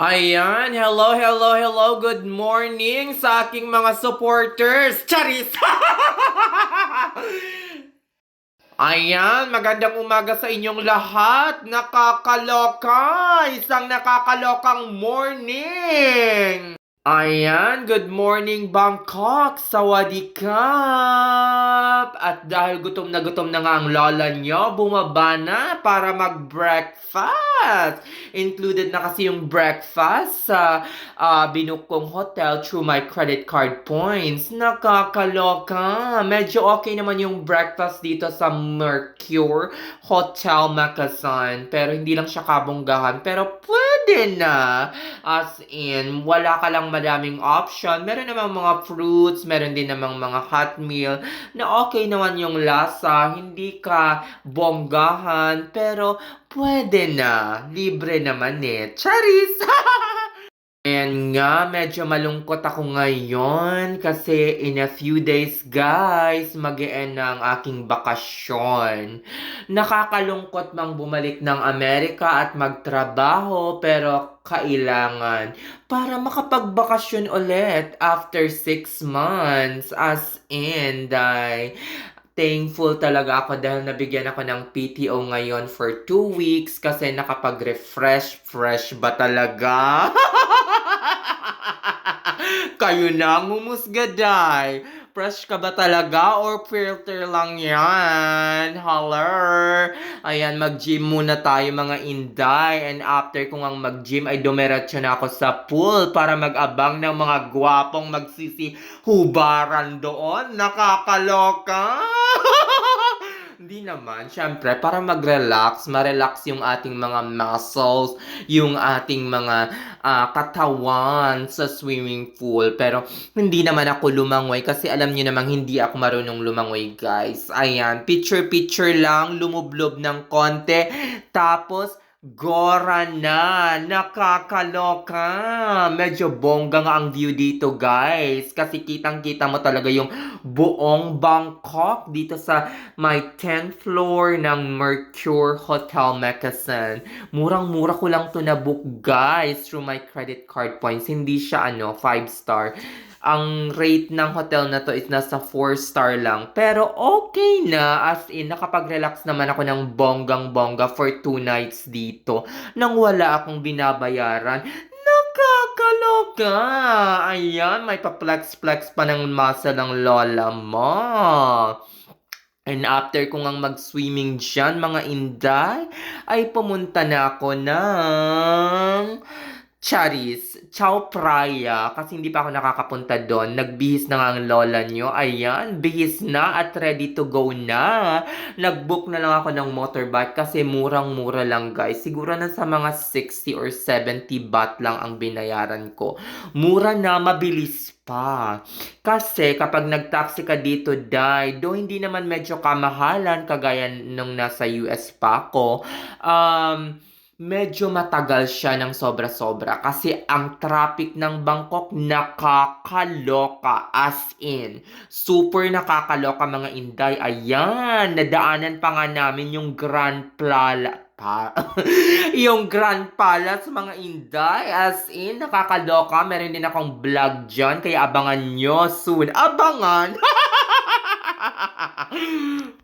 Ayan, hello, hello, hello, good morning sa aking mga supporters. Charis! Ayan, magandang umaga sa inyong lahat. Nakakaloka! Isang nakakalokang morning! Ayan, good morning Bangkok! Sawadikap! At dahil gutom na gutom na nga ang lola nyo, bumaba na para mag-breakfast! Included na kasi yung breakfast sa ah, binuk kong hotel through my credit card points. Nakakaloka! Medyo okay naman yung breakfast dito sa Mercure Hotel Makasan. Pero hindi lang siya kabonggahan. Pero pwede na! As in, wala ka lang madaming option. Meron namang mga fruits, meron din namang mga hot meal na okay naman yung lasa. Hindi ka bonggahan, pero pwede na. Libre naman eh. Charis! Ayan nga, medyo malungkot ako ngayon kasi in a few days guys, mag end na aking bakasyon. Nakakalungkot mang bumalik ng Amerika at magtrabaho pero kailangan para makapagbakasyon ulit after six months as in dahil thankful talaga ako dahil nabigyan ako ng PTO ngayon for two weeks kasi nakapag-refresh fresh ba talaga? Kayo na ang humusga, Day. Fresh ka ba talaga or filter lang yan? Holler! Ayan, mag-gym muna tayo mga inday. And after kong ang mag-gym ay dumiretso na ako sa pool para mag-abang ng mga gwapong magsisi hubaran doon. Nakakaloka! Hindi naman. Siyempre, para mag-relax, ma-relax yung ating mga muscles, yung ating mga ah, katawan sa swimming pool. Pero, hindi naman ako lumangoy kasi alam niyo namang hindi ako marunong lumangoy, guys. Ayan, picture-picture lang, lumublob ng konti. Tapos, Gora na! Nakakaloka! Medyo bongga nga ang view dito, guys. Kasi kitang-kita mo talaga yung buong Bangkok dito sa my 10th floor ng Mercure Hotel Makasan. Murang-mura ko lang to na-book, guys, through my credit card points. Hindi siya, ano, 5 star. Ang rate ng hotel na to is nasa 4 star lang. Pero okay na, as in, nakapag-relax naman ako ng bonggang-bongga for 2 nights dito. Nang wala akong binabayaran. Nakakaloka! Ayan, may pa-flex-flex pa ng muscle ng lola mo. And after ko ngang mag-swimming dyan, mga inday, ay pumunta na ako ng Charis, Chow Praya, kasi hindi pa ako nakakapunta doon. Nagbihis na nga ang lola nyo. Ayan, bihis na at ready to go na. Nag-book na lang ako ng motorbike kasi murang-mura lang guys. Siguro na sa mga 60 or 70 baht lang ang binayaran ko. Mura na, mabilis pa. Kasi kapag nag-taxi ka dito, dai, do hindi naman medyo kamahalan kagaya nung nasa US pa ako. Um, medyo matagal siya ng sobra-sobra kasi ang traffic ng Bangkok nakakaloka as in. Super nakakaloka mga inday. Ayan, nadaanan pa nga namin yung Grand Plala pa yung Grand Palace mga inday as in nakakaloka meron din akong vlog dyan kaya abangan nyo soon abangan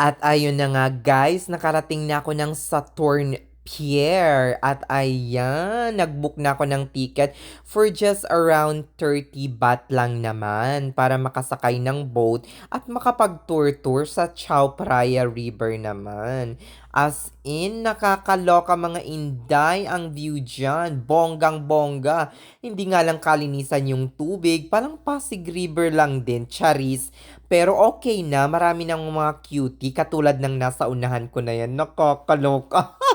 At ayun na nga guys, nakarating na ako ng Saturn Pier. At ayan, nagbook na ako ng ticket for just around 30 baht lang naman para makasakay ng boat at makapag-tour-tour sa Chao Phraya River naman. As in, nakakaloka mga inday ang view dyan. Bonggang-bongga. Hindi nga lang kalinisan yung tubig. Parang Pasig River lang din. Charis. Pero okay na. Marami ng mga cutie. Katulad ng nasa unahan ko na yan. Nakakaloka.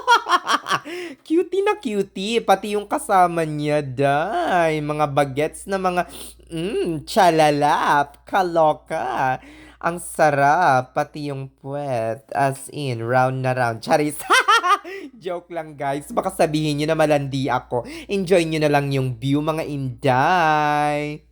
cutie na cutie. Pati yung kasama niya, day. Mga bagets na mga, mm, chalalap, kaloka. Ang sarap. Pati yung puwet. As in, round na round. Charis. Joke lang, guys. Baka sabihin nyo na malandi ako. Enjoy nyo na lang yung view, mga inday.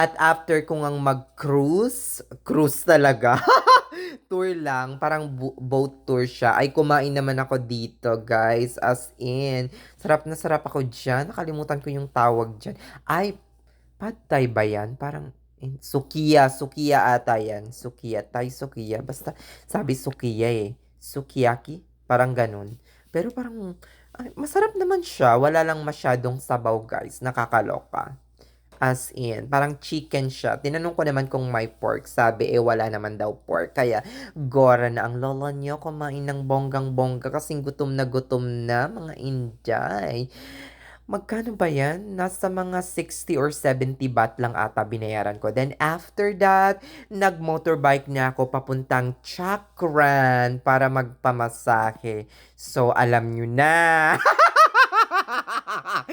At after ko ngang mag-cruise, cruise talaga, tour lang, parang boat tour siya, ay kumain naman ako dito, guys, as in, sarap na sarap ako dyan, nakalimutan ko yung tawag dyan, ay, pad thai ba yan? Parang, in, sukiya, sukiya ata yan, sukiya, thai sukiya, basta, sabi sukiya eh, sukiyaki, parang ganun, pero parang, ay, masarap naman siya, wala lang masyadong sabaw, guys, nakakaloka. As in, parang chicken siya. Tinanong ko naman kung may pork. Sabi, eh, wala naman daw pork. Kaya, gora na ang lola niyo kumain ng bonggang-bongga kasing gutom na gutom na, mga inday. Magkano ba yan? Nasa mga 60 or 70 baht lang ata binayaran ko. Then, after that, nag-motorbike na ako papuntang Chakran para magpamasahe. So, alam nyo na.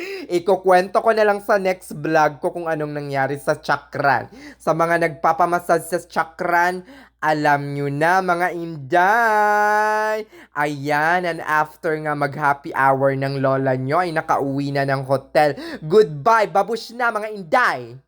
Ikukwento ko na lang sa next vlog ko kung anong nangyari sa chakran. Sa mga nagpapamasad sa chakran, alam nyo na mga inday. Ayan, and after nga mag-happy hour ng lola nyo ay nakauwi na ng hotel. Goodbye, babush na mga inday!